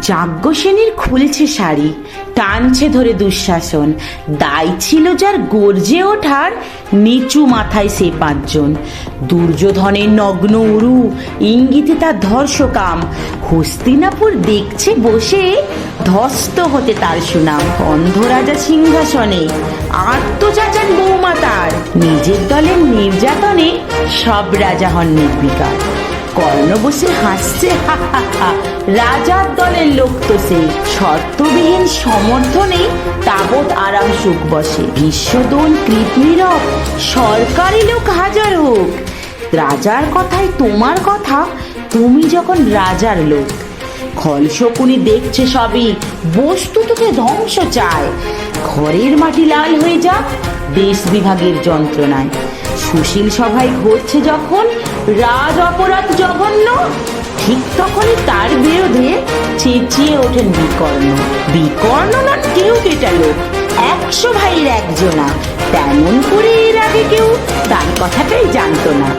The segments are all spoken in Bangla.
যাজ্ঞসেনীর খুলছে শাড়ি, টানছে ধরে দুঃশাসন। দায় ছিল যার গর্জে ওঠার নিচু মাথায় সে পাঁচজন। দুর্যোধনের নগ্ন উরু, ইঙ্গিতে তার ধর্ষকাম। হস্তিনাপুর দেখছে বসে ধস্ত হতে তার সুনাম। অন্ধ রাজা সিংহাসনে আত্মযাচান বৌমা তার। নিজের দলের নির্যাতনে সব রাজা হন নির্বিকার। কর্ণ বসে হাসছে রাজার দলের লোক তো সে শর্তবিহীন সমর্থনে তাবৎ আরাম সুখ বসে। বিশ্বদোল কৃতনীরব সরকারি লোক হাজার হোক। রাজার কথায় তোমার কথা, তুমি যখন রাজার লোক। খল শকুনি দেখছে সবই, বস্তু তোকে ধ্বংস চায়। ঘরের মাটি লাল হয়ে যাক, দেশ বিভাগের যন্ত্রণায়। সুশীল সভায় ঘটছে যখন রাজ অপরাধ জঘন্য, ঠিক তখনই তার বিরোধে চেঁচিয়ে ওঠেন বিকর্ণ বিকর্ণ নন কেউ কেটা লোক, একশো ভাইয়ের একজনা। তেমন করে এর আগে কেউ তার কথাটাই জানতো না।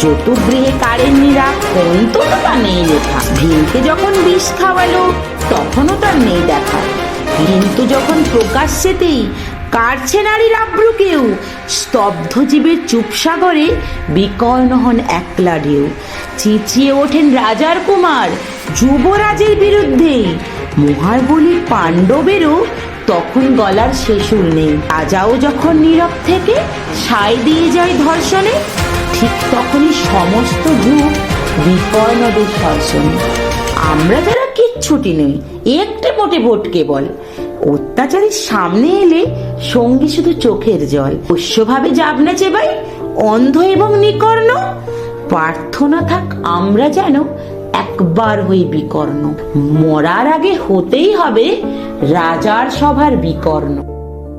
যত গৃহে কারেন্নিরা অন্তত তা নেই লেখা। ভীমকে যখন বিষ খাওয়ালো, তখনও তার নেই দেখা। কিন্তু যখন প্রকাশ্যেতেই নারীর আব্রু কেউ। স্তব্ধ জীবের চুপসাগরে বিকর্ণ হন একলা ঢেউ। চেঁচিয়ে ওঠেন রাজার কুমার যুবরাজের বিরুদ্ধেই মহার বলি পাণ্ডবেরও তখন গলার শেষুর নেই। রাজাও যখন নীরব থেকে সায় দিয়ে যায় ধর্ষণে, ঠিক তখনই সমস্ত যুগ বিকর্ণদের শাসন আমরা যারা কিচ্ছুটি নেই, একটে মোটে ভোট কেবল। অত্যাচারের সামনে এলে সঙ্গী শুধু চোখের জল। পোষ্যভাবে যাবনা চেবাই অন্ধ এবং নিকর্ণ, প্রার্থনা থাক আমরা যেন একবার হই বিকর্ণ। মরার আগে হতেই হবে রাজার সভার বিকর্ণ।